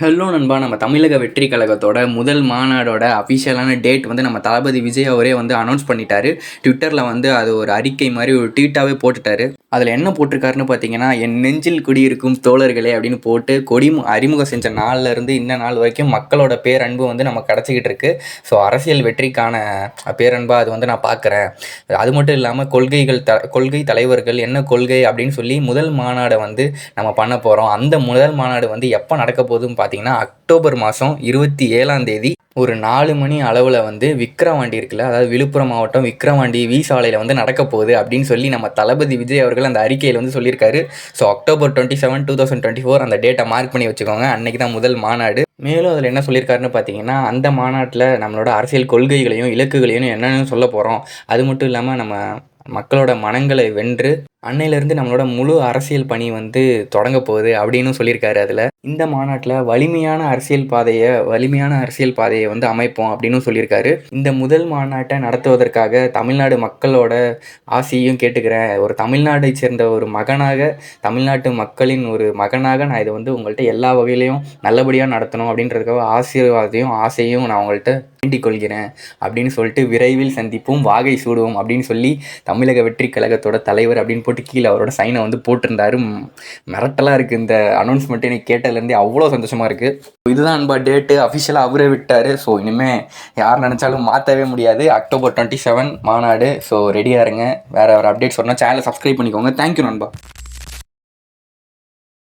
Hello நண்பா நம்ம தமிழக வெற்றி கழகத்தோட முதல் மாநாடோட அஃபிஷியலான டேட் வந்து நம்ம தளபதி விஜய் அவரே வந்து அனௌன்ஸ் பண்ணிட்டாரு. ட்விட்டரில் வந்து அது ஒரு அறிக்கை மாதிரி ஒரு ட்வீட்டாகவே போட்டுட்டாரு. அதில் என்ன போட்டிருக்காருன்னு பார்த்தீங்கன்னா என் நெஞ்சில் குடியிருக்கும் தோழர்களே அப்படின்னு போட்டு கொடி மு- அறிமுகம் செஞ்ச நாள்லேருந்து இந்த நாள் வரைக்கும் மக்களோட பேரன்பு வந்து நம்ம கிடச்சிக்கிட்டு இருக்கு. ஸோ அரசியல் வெற்றிக்கான பேரன்பா அது வந்து நான் பார்க்குறேன் அது மட்டும் இல்லாமல் கொள்கைகள் த கொள்கை தலைவர்கள் என்ன கொள்கை அப்படின்னு சொல்லி முதல் மாநாடை வந்து நம்ம பண்ண போகிறோம் அந்த முதல் மாநாடு வந்து எப்போ நடக்க போகுதுன்னு பார்த்தீங்கன்னா அக்டோபர் மாதம் இருபத்தி ஏழாம் தேதி ஒரு நாலு மணி அளவில் வந்து விக்ரவாண்டி இருக்குல்ல அதாவது விழுப்புரம் மாவட்டம் விக்ரவாண்டி வி சாலையில் வந்து நடக்க போகுது அப்படின்னு சொல்லி நம்ம தளபதி விஜய் அவர்கள் அந்த அறிக்கையில் வந்து சொல்லியிருக்காரு. So October twenty seven two thousand twenty four அந்த டேட்டை மார்க் பண்ணி வச்சுக்கோங்க. அன்னைக்கு தான் முதல் மாநாடு. மேலும் அதில் என்ன சொல்லியிருக்காருன்னு பார்த்தீங்கன்னா அந்த மாநாட்டில் நம்மளோட அரசியல் கொள்கைகளையும் இலக்குகளையும் என்னென்னு சொல்ல போகிறோம் அது மட்டும் இல்லாமல் நம்ம மக்களோட மனங்களை வென்று அன்னையிலேருந்து நம்மளோட முழு அரசியல் பணி வந்து தொடங்க போகுது அப்படின்னு சொல்லியிருக்காரு அதில். இந்த மாநாட்டில் வலிமையான அரசியல் பாதையை வலிமையான அரசியல் பாதையை வந்து அமைப்போம் அப்படின்னு சொல்லியிருக்காரு. இந்த முதல் மாநாட்டை நடத்துவதற்காக தமிழ்நாடு மக்களோட ஆசையும் கேட்டுக்கிறேன். ஒரு தமிழ்நாட்டை சேர்ந்த ஒரு மகனாக தமிழ்நாட்டு மக்களின் ஒரு மகனாக நான் இதை வந்து உங்கள்கிட்ட எல்லா வகையிலையும் நல்லபடியாக நடத்தணும் அப்படின்றதுக்காக ஆசீர்வாதையும் ஆசையும் நான் உங்கள்கிட்ட வேண்டிக் கொள்கிறேன் அப்படின்னு சொல்லிட்டு விரைவில் சந்திப்போம். வாகை சூடுவோம் அப்படின்னு சொல்லி தமிழக வெற்றி கழகத்தோட தலைவர் அப்படின்னு போட்டு கீழே அவரோட சைனை வந்து போட்டிருந்தாரு. மிரட்டலாக இருக்குது இந்த அனௌன்ஸ்மெண்ட் எனக்கு காலையிலேருந்தே அவ்வளோ சந்தோஷமாக இருக்குது இதுதான் அன்பா டேட்டு அஃபிஷியலாக அவரே விட்டார். ஸோ இனிமேல் யார் நினச்சாலும் மாற்றவே முடியாது. அக்டோபர் டுவெண்ட்டி செவன் மாநாடு ஸோ ரெடியாக இருங்க. வேறு வேறு அப்டேட்ஸ் வரணும். சேனலை சப்ஸ்கிரைப் பண்ணிக்கோங்க. தேங்க்யூ நண்பா.